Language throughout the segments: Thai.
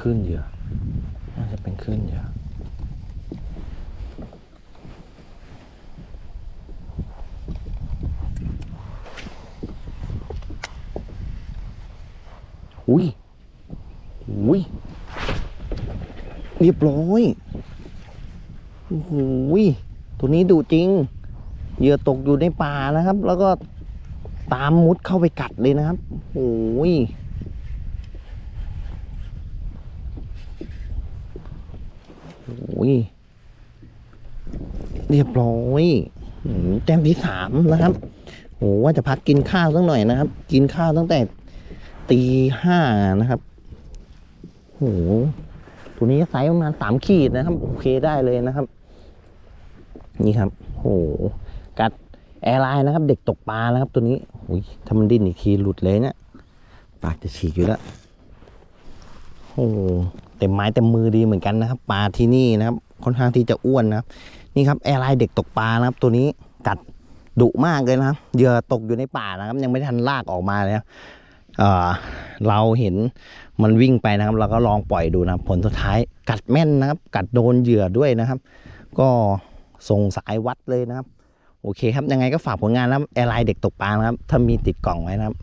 คลื่นเหยื่อน่าจะเป็นคลื่นเหยื่ออุ้ยอุ้ยเรียบร้อยโอ้โหยตัวนี้ดุจริง เหยื่อตกอยู่ในป่านะครับ แล้วก็ตามมุดเข้าไปกัดเลยนะครับโอ้ย โอ้ยเรียบร้อยแต้มที่สามนะครับโหว่าจะพักกินข้าวสักหน่อยนะครับ กินข้าวตั้งแต่ตีห้านะครับโหตัวนี้ไซส์ประมาณสามขีดนะครับ โอเคได้เลยนะครับ นี่ครับโหกัดแอร์ไลน์นะครับ เด็กตกปลานะครับ ตัวนี้โอ้ยถ้ามันดิ้นอีกทีหลุดเลยเนี่ยปากจะฉีกอยู่แล้ว โอ้เต็มไม้เต็มมือดีเหมือนกันนะครับ ปลาที่นี่นะครับ ค่อนข้างที่จะอ้วนนะครับ นี่ครับแอร์ไลน์เด็กตกปลานะครับ ตัวนี้กัดดุมากเลยนะครับเหยื่อตกอยู่ในป่านะครับ ยังไม่ทันลากออกมาเลยนะเออเราเห็นมันวิ่งไปนะครับ เราก็ลองปล่อยดูนะผลสุดท้ายกัดแม่นนะครับ กัดโดนเหยื่อด้วยนะครับ ก็ส่งสายวัดเลยนะครับ โอเคครับยังไงก็ฝากผลงานนะแอร์ไลน์เด็กตกปลานะครับ ถ้ามีติดกล่องไว้นะครับ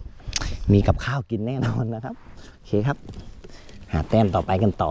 มีกับข้าวกินแน่นอนนะครับ โอเคครับ หาแต้มต่อไปกันต่อ